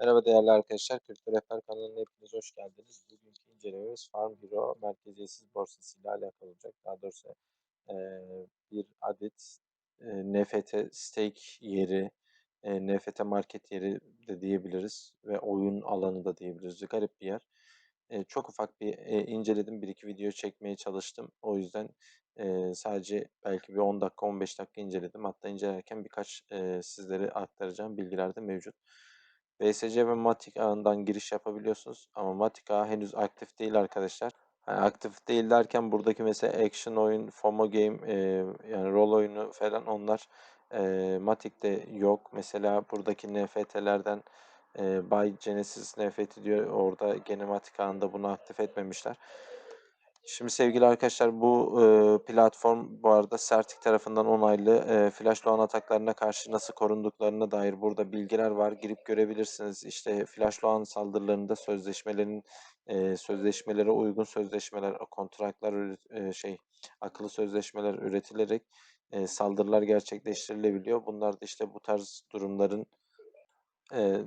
Merhaba değerli arkadaşlar, Kripto Rehber kanalına hepiniz hoş geldiniz. Bugünkü incelememiz Farm Hero merkeziyetsiz borsası ile alakalı olacak. Daha doğrusu eee, bir adet eee, NFT stake yeri, eee, NFT market yeri de diyebiliriz ve oyun alanı da diyebiliriz. Garip bir yer. Eee, çok ufak bir eee, inceledim, bir iki video çekmeye çalıştım. O yüzden eee, sadece belki bir 10 dakika, 15 dakika inceledim. Hatta incelerken birkaç eee, sizlere aktaracağım bilgiler de mevcut. BSC ve Matic ağından giriş yapabiliyorsunuz ama Matic ağı henüz aktif değil arkadaşlar. Yani aktif değil derken buradaki mesela action oyun, FOMO game e, yani rol oyunu falan onlar e, Matic'te yok. Mesela buradaki NFT'lerden e, Buy Genesis NFT diyor. Orada gene Matic ağında bunu aktif etmemişler. Şimdi sevgili arkadaşlar bu e, platform bu arada Certic tarafından onaylı e, flash loğan ataklarına karşı nasıl korunduklarına dair burada bilgiler var. Girip görebilirsiniz. İşte flash loğan saldırılarında sözleşmelerin e, sözleşmelere uygun sözleşmeler, kontratlar e, şey akıllı sözleşmeler üretilerek e, saldırılar gerçekleştirilebiliyor. Bunlar da işte bu tarz durumların e,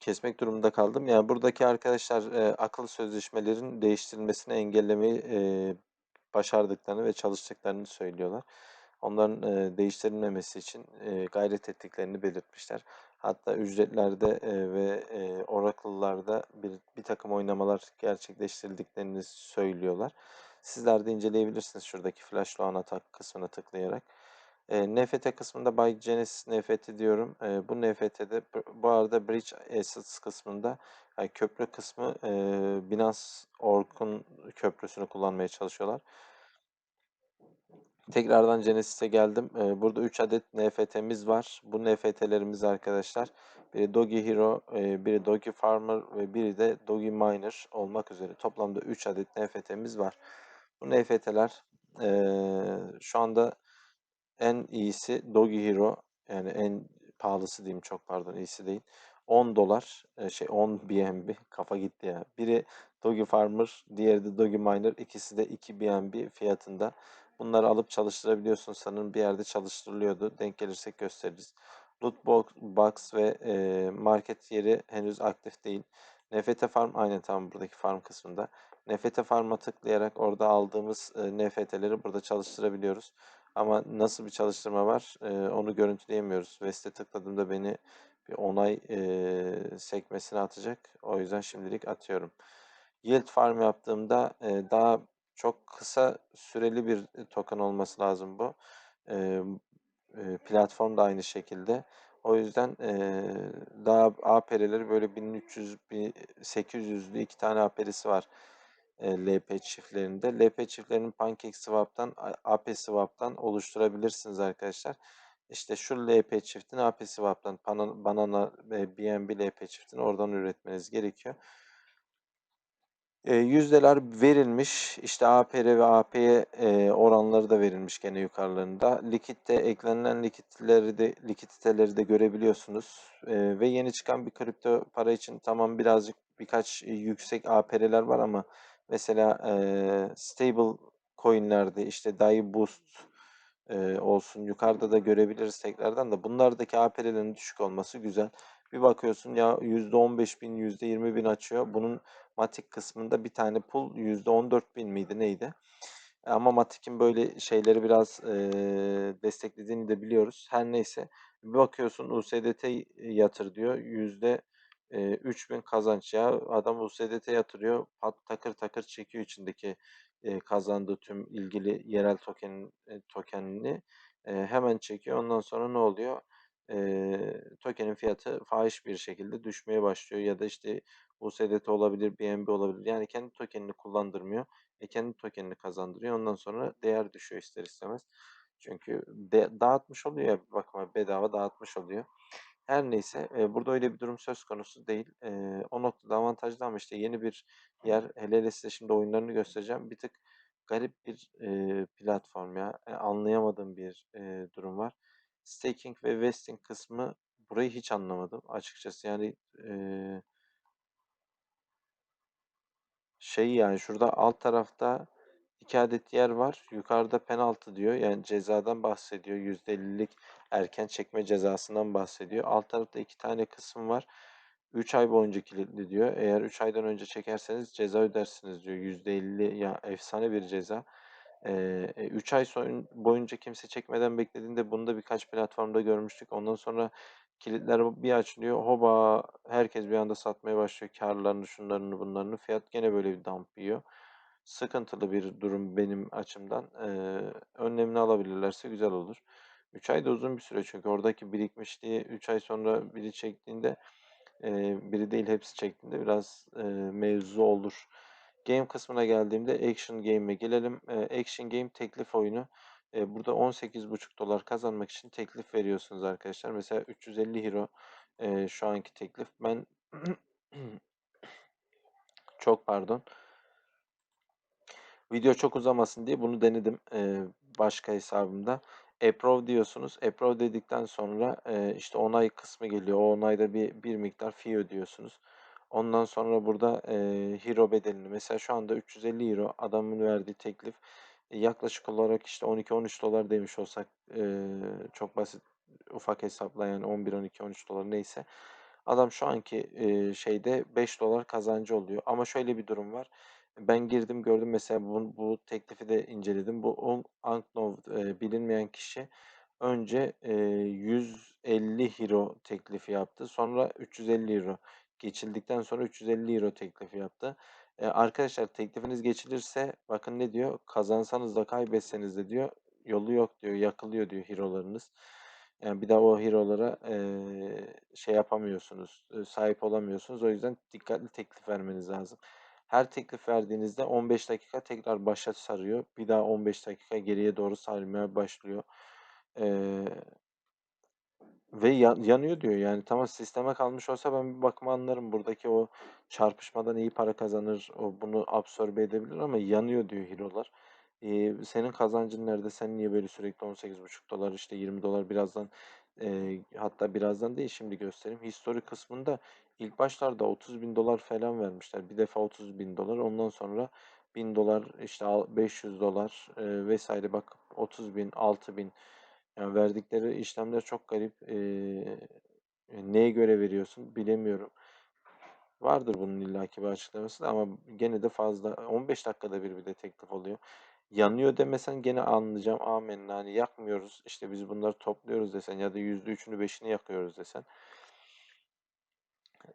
kesmek durumunda kaldım. Yani buradaki arkadaşlar e, akıllı sözleşmelerin değiştirilmesini engellemeyi e, başardıklarını ve çalıştıklarını söylüyorlar. Onların e, değiştirilmemesi için e, gayret ettiklerini belirtmişler. Hatta ücretlerde e, ve e, Oracle'larda bir, bir takım oynamalar gerçekleştirildiklerini söylüyorlar. Sizler de inceleyebilirsiniz şuradaki Flash Loan Attack kısmına tıklayarak. E, NFT kısmında Buy Genesis NFT diyorum. E, bu NFT'de bu arada Bridge Assets kısmında yani köprü kısmı e, Binance Orkun köprüsünü kullanmaya çalışıyorlar. Tekrardan Genesis'e geldim. E, burada 3 adet NFT'miz var. Bu NFT'lerimiz arkadaşlar biri Dogi Hero, e, biri Dogi Farmer ve biri de Dogi Miner olmak üzere toplamda 3 adet NFT'miz var. Bu NFT'ler e, şu anda en iyisi Dogi Hero yani en pahalısı diyeyim çok pardon iyisi değil. 10 dolar şey 10 BNB kafa gitti ya. Biri Dogi Farmer, diğeri de Dogi Miner. İkisi de 2 BNB fiyatında. Bunları alıp çalıştırabiliyorsun sanırım bir yerde çalıştırılıyordu. Denk gelirsek gösteririz. Loot box, box ve e, market yeri henüz aktif değil. NFT Farm aynen tam buradaki farm kısmında. NFT Farm'a tıklayarak orada aldığımız e, NFT'leri burada çalıştırabiliyoruz. Ama nasıl bir çalıştırma var e, onu görüntüleyemiyoruz. West'e tıkladığımda beni bir onay e, sekmesine atacak. O yüzden şimdilik atıyorum. Yield farm yaptığımda e, daha çok kısa süreli bir token olması lazım bu. E, platform da aynı şekilde. O yüzden e, daha APR'leri böyle 1300, 800'lü iki tane APR'si var LP çiftlerinde. LP çiftlerinin PancakeSwap'tan, AppSwap'tan oluşturabilirsiniz arkadaşlar. İşte şu LP çiftini AppSwap'tan, Banana ve BNB LP çiftini oradan üretmeniz gerekiyor. E, yüzdeler verilmiş. İşte APR ve AP'ye e, oranları da verilmiş gene yukarılarında. Likitte eklenilen likitleri de likiditeleri de görebiliyorsunuz. E, ve yeni çıkan bir kripto para için tamam birazcık birkaç yüksek APR'ler var ama mesela e, stable coinlerde işte DAI Boost e, olsun yukarıda da görebiliriz tekrardan da bunlardaki APR'lerin düşük olması güzel. Bir bakıyorsun ya %15 bin, %20 bin açıyor. Bunun Matik kısmında bir tane pool %14 bin miydi neydi? Ama Matik'in böyle şeyleri biraz e, desteklediğini de biliyoruz. Her neyse. Bir bakıyorsun USDT yatır diyor. Yüzde 3000 kazanç ya. Adam USDT yatırıyor. Pat takır takır çekiyor içindeki e, kazandığı tüm ilgili yerel token e, tokenini e, hemen çekiyor. Ondan sonra ne oluyor? E, tokenin fiyatı fahiş bir şekilde düşmeye başlıyor ya da işte USDT olabilir, BNB olabilir. Yani kendi tokenini kullandırmıyor. E kendi tokenini kazandırıyor. Ondan sonra değer düşüyor ister istemez. Çünkü de, dağıtmış oluyor ya bakma bedava dağıtmış oluyor. Her neyse e, burada öyle bir durum söz konusu değil. E, o noktada avantajlı ama işte yeni bir yer hele hele size şimdi oyunlarını göstereceğim. Bir tık garip bir e, platform ya. E, anlayamadığım bir e, durum var. Staking ve vesting kısmı burayı hiç anlamadım açıkçası. Yani e, şey yani şurada alt tarafta iki adet yer var. Yukarıda penaltı diyor. Yani cezadan bahsediyor. %50'lik erken çekme cezasından bahsediyor. Alt tarafta iki tane kısım var. 3 ay boyunca kilitli diyor. Eğer 3 aydan önce çekerseniz ceza ödersiniz diyor. %50 ya efsane bir ceza. Eee, 3 ay son boyunca kimse çekmeden beklediğinde bunu da birkaç platformda görmüştük. Ondan sonra kilitler bir açılıyor. Hoba herkes bir anda satmaya başlıyor. Karlarını, şunlarını, bunlarını. Fiyat gene böyle bir dump yiyor. Sıkıntılı bir durum benim açımdan. Eee, önlemini alabilirlerse güzel olur. 3 ay da uzun bir süre çünkü oradaki birikmişliği 3 ay sonra biri çektiğinde eee, biri değil hepsi çektiğinde biraz eee, mevzu olur. Game kısmına geldiğimde Action Game'e gelelim. Eee, Action Game teklif oyunu. Eee, burada 18,5 dolar kazanmak için teklif veriyorsunuz arkadaşlar. Mesela 350 euro eee, şu anki teklif. Ben çok pardon. Video çok uzamasın diye bunu denedim eee, başka hesabımda. Approve diyorsunuz. Approve dedikten sonra eee, işte onay kısmı geliyor. O onayda bir, bir miktar fee ödüyorsunuz. Ondan sonra burada eee, hero bedelini mesela şu anda 350 euro adamın verdiği teklif e, yaklaşık olarak işte 12-13 dolar demiş olsak eee, çok basit ufak hesapla yani 11 12 13 dolar neyse. Adam şu anki eee, şeyde 5 dolar kazancı oluyor. Ama şöyle bir durum var. Ben girdim gördüm mesela bu, bu teklifi de inceledim. Bu On- Anknov eee, bilinmeyen kişi önce eee, 150 euro teklifi yaptı. Sonra 350 euro geçildikten sonra 350 euro teklifi yaptı. E, arkadaşlar teklifiniz geçilirse bakın ne diyor? Kazansanız da kaybetseniz de diyor yolu yok diyor. Yakılıyor diyor hero'larınız. Yani bir daha o hero'lara eee, şey yapamıyorsunuz, e, sahip olamıyorsunuz. O yüzden dikkatli teklif vermeniz lazım. Her teklif verdiğinizde 15 dakika tekrar başa sarıyor. Bir daha 15 dakika geriye doğru sarmaya başlıyor. Eee, ve ya- yanıyor diyor. Yani tamam sisteme kalmış olsa ben bir bakıma anlarım. Buradaki o çarpışmadan iyi para kazanır. O bunu absorbe edebilir ama yanıyor diyor hero'lar. Ee, senin kazancın nerede? Sen niye böyle sürekli 18,5 dolar işte 20 dolar birazdan e, hatta birazdan değil şimdi göstereyim. History kısmında ilk başlarda 30 bin dolar falan vermişler. Bir defa 30 bin dolar ondan sonra 1000 dolar işte al- 500 dolar e, vesaire bak 30 bin 6 bin yani verdikleri işlemler çok garip. Ee, neye göre veriyorsun bilemiyorum. Vardır bunun illaki bir açıklaması da ama gene de fazla. 15 dakikada bir bir de teklif oluyor. Yanıyor demesen gene anlayacağım. Amenna hani yakmıyoruz. işte biz bunları topluyoruz desen ya da %3'ünü 5'ini yakıyoruz desen.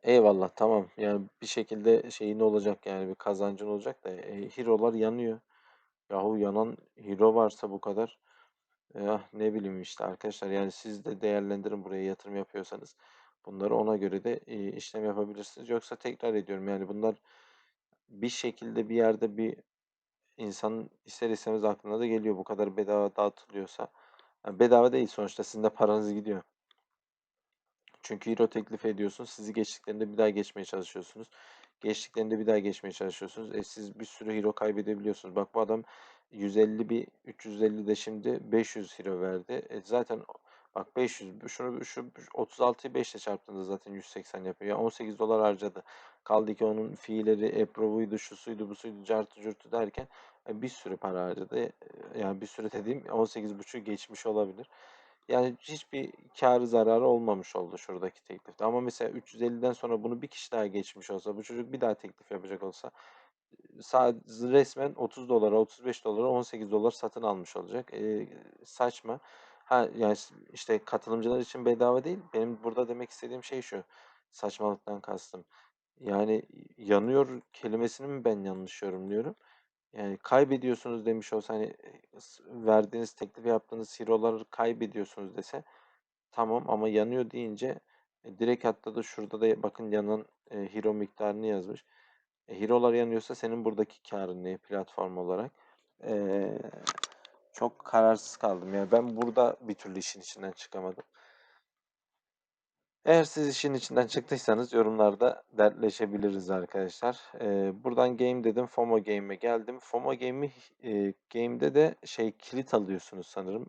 Eyvallah tamam. Yani bir şekilde şeyin olacak yani bir kazancın olacak da e, hero'lar yanıyor. Yahu yanan hero varsa bu kadar Ya ne bileyim işte arkadaşlar yani siz de değerlendirin buraya yatırım yapıyorsanız. Bunları ona göre de e, işlem yapabilirsiniz. Yoksa tekrar ediyorum yani bunlar bir şekilde bir yerde bir insanın ister istemez aklına da geliyor. Bu kadar bedava dağıtılıyorsa. Yani bedava değil sonuçta sizin de paranız gidiyor. Çünkü hero teklif ediyorsun. Sizi geçtiklerinde bir daha geçmeye çalışıyorsunuz. Geçtiklerinde bir daha geçmeye çalışıyorsunuz. E siz bir sürü hero kaybedebiliyorsunuz. Bak bu adam 150 bir 350 de şimdi 500 hero verdi. E zaten bak 500 şunu şu 36'yı 5 ile çarptığında zaten 180 yapıyor. Yani 18 dolar harcadı. Kaldı ki onun fiilleri, approve'uydu, şusuydu, busuydu, cartı curtu derken bir sürü para harcadı. E, Yani bir sürü dediğim 18,5'u geçmiş olabilir. Yani hiçbir kârı zararı olmamış oldu şuradaki teklifte. Ama mesela 350'den sonra bunu bir kişi daha geçmiş olsa, bu çocuk bir daha teklif yapacak olsa sadece resmen 30 dolara, 35 dolara, 18 dolar satın almış olacak. Ee, saçma. Ha yani işte katılımcılar için bedava değil. Benim burada demek istediğim şey şu. Saçmalıktan kastım. Yani yanıyor kelimesini mi ben yanlış yorumluyorum? Yani kaybediyorsunuz demiş olsa hani verdiğiniz teklif yaptığınız hero'ları kaybediyorsunuz dese tamam ama yanıyor deyince e, direkt hatta da şurada da bakın yanan e, hero miktarını yazmış. E, hero'lar yanıyorsa senin buradaki karın ne platform olarak? E, çok kararsız kaldım. Yani ben burada bir türlü işin içinden çıkamadım. Eğer siz işin içinden çıktıysanız yorumlarda dertleşebiliriz arkadaşlar. Ee, buradan game dedim. FOMO Game'e geldim. FOMO Game'i e, game'de de şey kilit alıyorsunuz sanırım.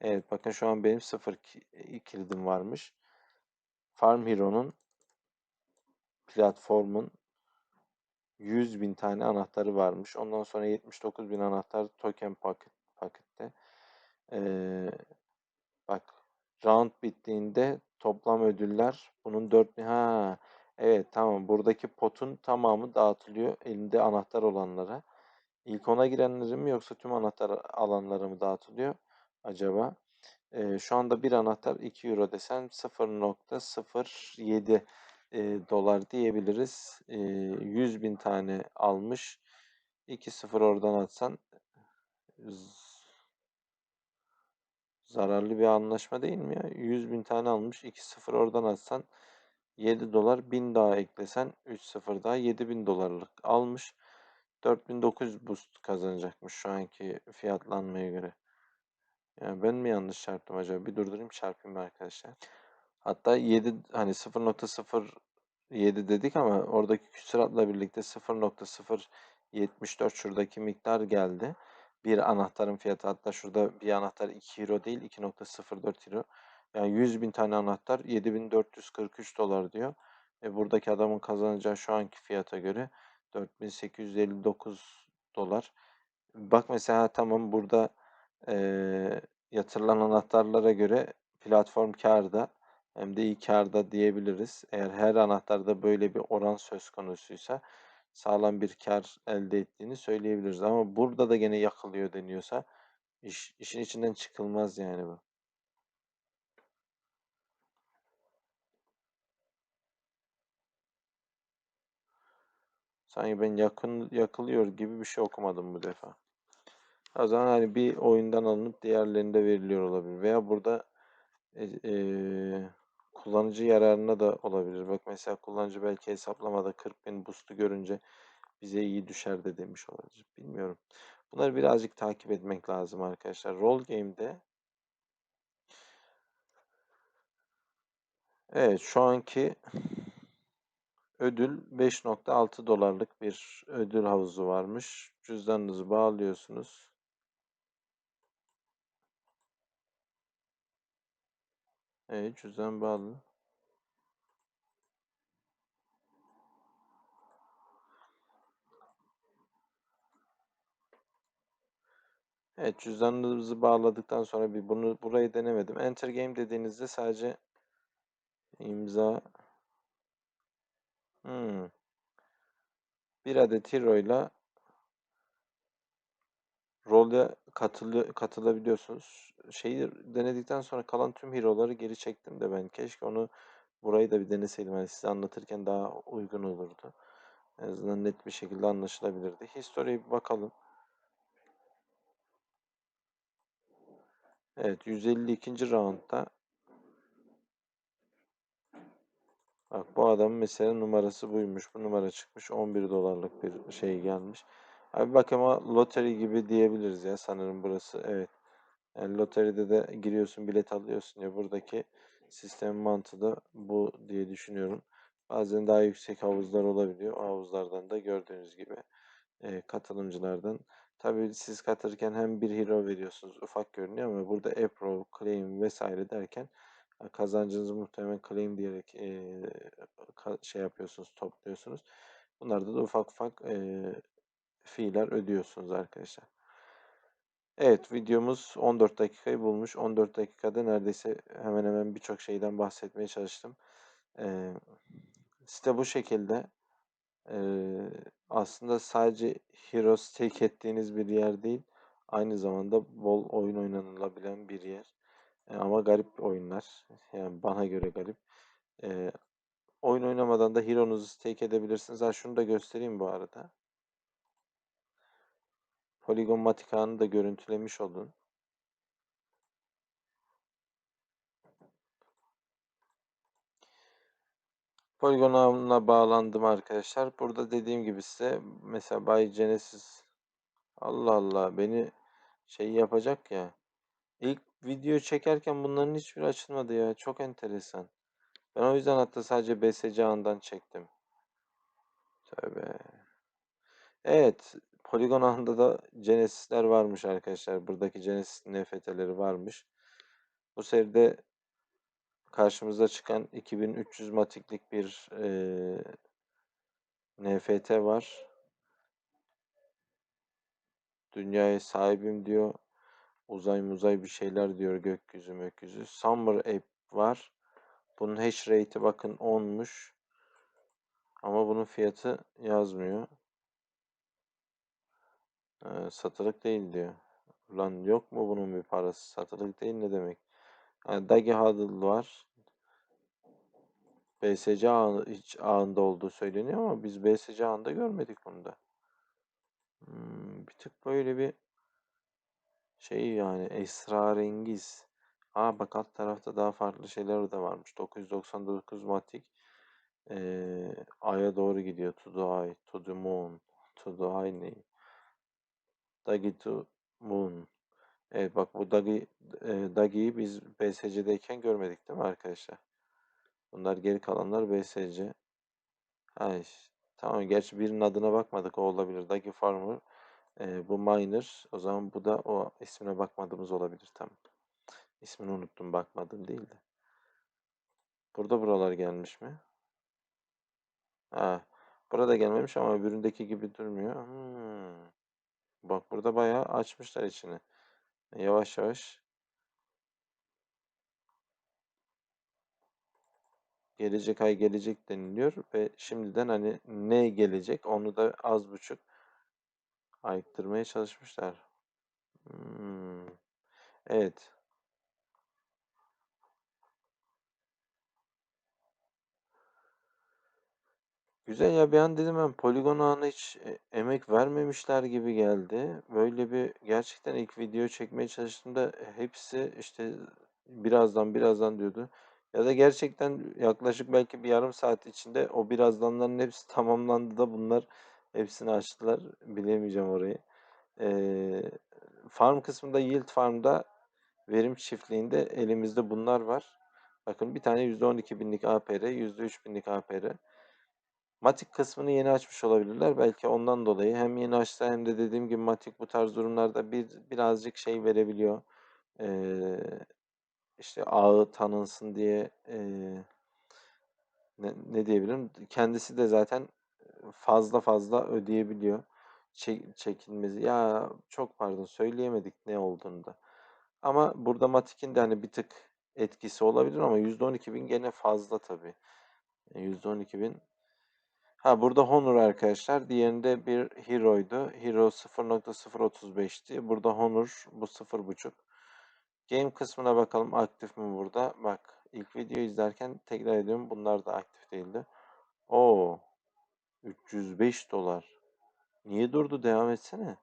Evet bakın şu an benim sıfır ki- kilidim varmış. Farm Hero'nun platformun 100 bin tane anahtarı varmış. Ondan sonra 79 bin anahtar token paket, pakette. Ee, bak round bittiğinde toplam ödüller bunun 4 ha Evet tamam buradaki potun tamamı dağıtılıyor elinde anahtar olanlara. İlk ona girenlere mi yoksa tüm anahtar alanlara mı dağıtılıyor acaba? Ee, şu anda bir anahtar 2 euro desen 0.07 e, dolar diyebiliriz. E, 100 bin tane almış. 2-0 oradan atsan zararlı bir anlaşma değil mi ya? 100 bin tane almış. 2-0 oradan atsan 7 dolar 1000 daha eklesen 3-0 daha 7000 dolarlık almış. 4900 boost kazanacakmış şu anki fiyatlanmaya göre. Yani ben mi yanlış çarptım acaba? Bir durdurayım çarpayım arkadaşlar. Hatta 7 hani 0.07 dedik ama oradaki küsuratla birlikte 0.074 şuradaki miktar geldi. Bir anahtarın fiyatı hatta şurada bir anahtar 2 euro değil 2.04 euro. Yani 100 bin tane anahtar 7443 dolar diyor. E buradaki adamın kazanacağı şu anki fiyata göre 4859 dolar. Bak mesela tamam burada eee, yatırılan anahtarlara göre platform kârda hem de iyi kârda diyebiliriz. Eğer her anahtarda böyle bir oran söz konusuysa sağlam bir kar elde ettiğini söyleyebiliriz. Ama burada da gene yakılıyor deniyorsa iş, işin içinden çıkılmaz yani bu. Sanki ben yakın yakılıyor gibi bir şey okumadım bu defa. O zaman hani bir oyundan alınıp diğerlerinde veriliyor olabilir. Veya burada e, e, kullanıcı yararına da olabilir. Bak mesela kullanıcı belki hesaplamada 40 bin boost'u görünce bize iyi düşer de demiş olabilir. Bilmiyorum. Bunları birazcık takip etmek lazım arkadaşlar. Roll game'de evet şu anki ödül 5.6 dolarlık bir ödül havuzu varmış. Cüzdanınızı bağlıyorsunuz. Evet cüzdan bağlı. Evet cüzdanınızı bağladıktan sonra bir bunu burayı denemedim. Enter game dediğinizde sadece imza hmm. bir adet hero ile role katılı katılabiliyorsunuz. Şeyi denedikten sonra kalan tüm hero'ları geri çektim de ben. Keşke onu burayı da bir deneseydim. Yani size anlatırken daha uygun olurdu. En azından net bir şekilde anlaşılabilirdi. History'ye bir bakalım. Evet 152. roundda Bak bu adamın mesela numarası buymuş. Bu numara çıkmış. 11 dolarlık bir şey gelmiş. Abi bak ama loteri gibi diyebiliriz ya sanırım burası. Evet. Yani loteride de giriyorsun bilet alıyorsun ya buradaki sistem mantığı da bu diye düşünüyorum. Bazen daha yüksek havuzlar olabiliyor. O havuzlardan da gördüğünüz gibi e, katılımcılardan. Tabii siz katılırken hem bir hero veriyorsunuz ufak görünüyor ama burada approve, claim vesaire derken e, kazancınızı muhtemelen claim diyerek e, şey yapıyorsunuz, topluyorsunuz. Bunlarda da ufak ufak e, fiiller ödüyorsunuz arkadaşlar. Evet videomuz 14 dakikayı bulmuş. 14 dakikada neredeyse hemen hemen birçok şeyden bahsetmeye çalıştım. Ee, site bu şekilde. Ee, aslında sadece Hero stake ettiğiniz bir yer değil. Aynı zamanda bol oyun oynanılabilen bir yer. Ee, ama garip oyunlar. Yani bana göre garip. Ee, oyun oynamadan da Hero'nuzu stake edebilirsiniz. Ha şunu da göstereyim bu arada. Polygon Matika'nı da görüntülemiş olun. Polygon ağına bağlandım arkadaşlar. Burada dediğim gibi size mesela Bay Genesis Allah Allah beni şey yapacak ya. İlk video çekerken bunların hiçbiri açılmadı ya. Çok enteresan. Ben o yüzden hatta sadece BSC ağından çektim. Tövbe. Evet. Polygon ağında da Genesis'ler varmış arkadaşlar. Buradaki Genesis NFT'leri varmış. Bu seride karşımıza çıkan 2300 matiklik bir e, NFT var. Dünyaya sahibim diyor. Uzay muzay bir şeyler diyor gökyüzü mökyüzü. Summer App var. Bunun hash rate'i bakın 10'muş. Ama bunun fiyatı yazmıyor. Satılık değil diyor. Lan yok mu bunun bir parası? Satılık değil ne demek? Yani Dagi Huddle var. BSC ağı, hiç ağında olduğu söyleniyor ama biz BSC ağında görmedik bunu da. Hmm, bir tık böyle bir şey yani esrarengiz. Aa bak alt tarafta daha farklı şeyler de varmış. 999 Matic ee, Ay'a doğru gidiyor. To the Eye, to the Moon, to the Eye ne? Dagi to Moon. Evet bak bu Dagi, e, Dagi'yi biz BSC'deyken görmedik değil mi arkadaşlar? Bunlar geri kalanlar BSC. Ha, iş- tamam gerçi birinin adına bakmadık o olabilir. Dagi Farmer. e, bu Miner. O zaman bu da o ismine bakmadığımız olabilir. Tamam. İsmini unuttum bakmadım değil de. Burada buralar gelmiş mi? Ha, burada gelmemiş ama öbüründeki gibi durmuyor. Hmm. Bak burada bayağı açmışlar içini. Yavaş yavaş gelecek ay gelecek deniliyor ve şimdiden hani ne gelecek onu da az buçuk ayıktırmaya çalışmışlar. Hmm. Evet. Güzel ya bir an dedim ben poligon ağına hiç e, emek vermemişler gibi geldi. Böyle bir gerçekten ilk video çekmeye çalıştığımda hepsi işte birazdan birazdan diyordu. Ya da gerçekten yaklaşık belki bir yarım saat içinde o birazdanların hepsi tamamlandı da bunlar hepsini açtılar. Bilemeyeceğim orayı. Ee, farm kısmında Yield Farm'da verim çiftliğinde elimizde bunlar var. Bakın bir tane %12 binlik APR, %3 binlik APR. Matik kısmını yeni açmış olabilirler. Belki ondan dolayı hem yeni açsa hem de dediğim gibi Matik bu tarz durumlarda bir birazcık şey verebiliyor. Ee, işte ağı tanınsın diye ee, ne, ne diyebilirim? Kendisi de zaten fazla fazla ödeyebiliyor. Çek, çekilmesi. Ya çok pardon söyleyemedik ne olduğunu da. Ama burada Matik'in de hani bir tık etkisi olabilir ama %12 bin gene fazla tabii. %12 bin Ha burada Honor arkadaşlar. Diğerinde bir Hero'ydu. Hero 0.035'ti. Burada Honor bu 0.5. Game kısmına bakalım aktif mi burada. Bak ilk video izlerken tekrar ediyorum bunlar da aktif değildi. Oo 305 dolar. Niye durdu? Devam etsene.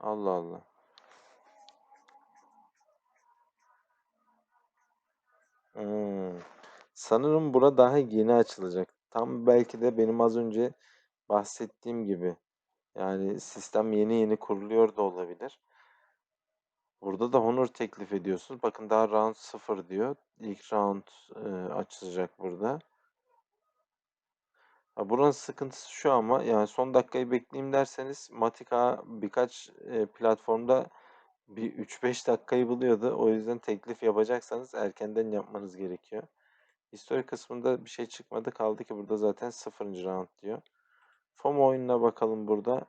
Allah Allah. Hmm. Sanırım bura daha yeni açılacak. Tam belki de benim az önce bahsettiğim gibi. Yani sistem yeni yeni kuruluyor da olabilir. Burada da Honor teklif ediyorsunuz. Bakın daha round 0 diyor. İlk round e, açılacak burada. Ha, buranın sıkıntısı şu ama yani son dakikayı bekleyeyim derseniz Matika birkaç e, platformda bir 3-5 dakikayı buluyordu. O yüzden teklif yapacaksanız erkenden yapmanız gerekiyor. History kısmında bir şey çıkmadı. Kaldı ki burada zaten 0. round diyor. FOMO oyununa bakalım burada.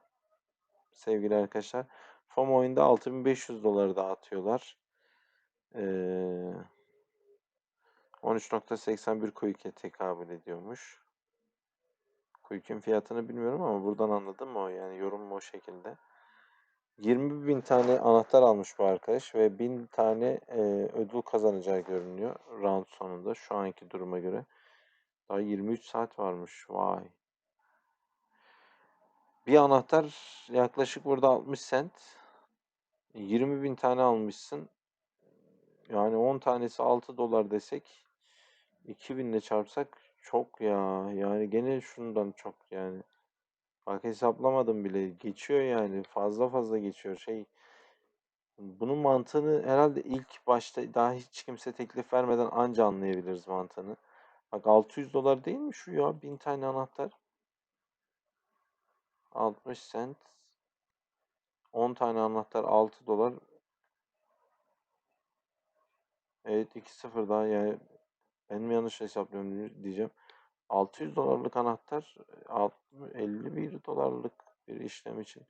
Sevgili arkadaşlar. FOMO oyunda 6500 doları dağıtıyorlar. Ee, 13.81 Quick'e tekabül ediyormuş. Quick'in fiyatını bilmiyorum ama buradan anladım o yani yorum o şekilde. 20 bin tane anahtar almış bu arkadaş ve 1000 tane e, ödül kazanacağı görünüyor round sonunda şu anki duruma göre. Daha 23 saat varmış. Vay. Bir anahtar yaklaşık burada 60 cent. 20 bin tane almışsın. Yani 10 tanesi 6 dolar desek 2000 ile çarpsak çok ya. Yani gene şundan çok yani. Bak hesaplamadım bile. Geçiyor yani. Fazla fazla geçiyor. Şey bunun mantığını herhalde ilk başta daha hiç kimse teklif vermeden anca anlayabiliriz mantığını. Bak 600 dolar değil mi şu ya? 1000 tane anahtar. 60 cent. 10 tane anahtar 6 dolar. Evet 2-0 daha yani ben mi yanlış hesaplıyorum diyeceğim. 600 dolarlık anahtar 51 dolarlık bir işlem için.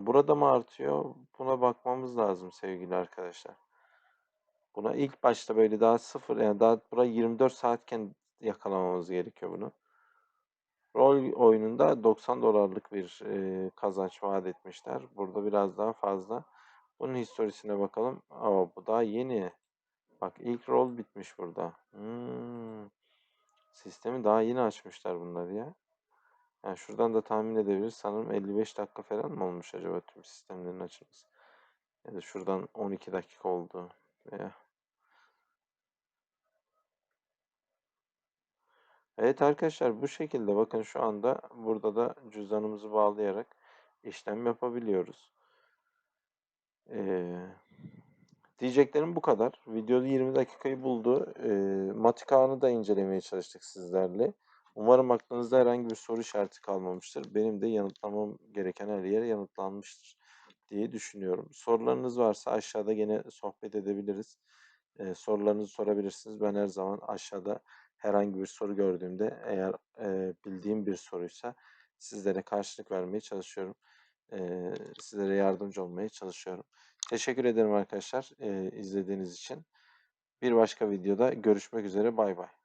Burada mı artıyor? Buna bakmamız lazım sevgili arkadaşlar. Buna. İlk başta böyle daha sıfır yani daha bura 24 saatken yakalamamız gerekiyor bunu. Rol oyununda 90 dolarlık bir e, kazanç vaat etmişler. Burada biraz daha fazla. Bunun historisine bakalım. Aa, bu daha yeni. Bak ilk rol bitmiş burada. Hmm. Sistemi daha yeni açmışlar bunlar ya. Yani şuradan da tahmin edebiliriz. Sanırım 55 dakika falan mı olmuş acaba tüm sistemlerin açılması? Ya da şuradan 12 dakika oldu. Veya Evet arkadaşlar bu şekilde bakın şu anda burada da cüzdanımızı bağlayarak işlem yapabiliyoruz. Ee, diyeceklerim bu kadar. Videoda 20 dakikayı buldu. Ee, Matik ağını da incelemeye çalıştık sizlerle. Umarım aklınızda herhangi bir soru işareti kalmamıştır. Benim de yanıtlamam gereken her yer yanıtlanmıştır diye düşünüyorum. Sorularınız varsa aşağıda gene sohbet edebiliriz. Ee, sorularınızı sorabilirsiniz. Ben her zaman aşağıda herhangi bir soru gördüğümde eğer e, bildiğim bir soruysa sizlere karşılık vermeye çalışıyorum. E, sizlere yardımcı olmaya çalışıyorum. Teşekkür ederim arkadaşlar e, izlediğiniz için. Bir başka videoda görüşmek üzere. Bay bay.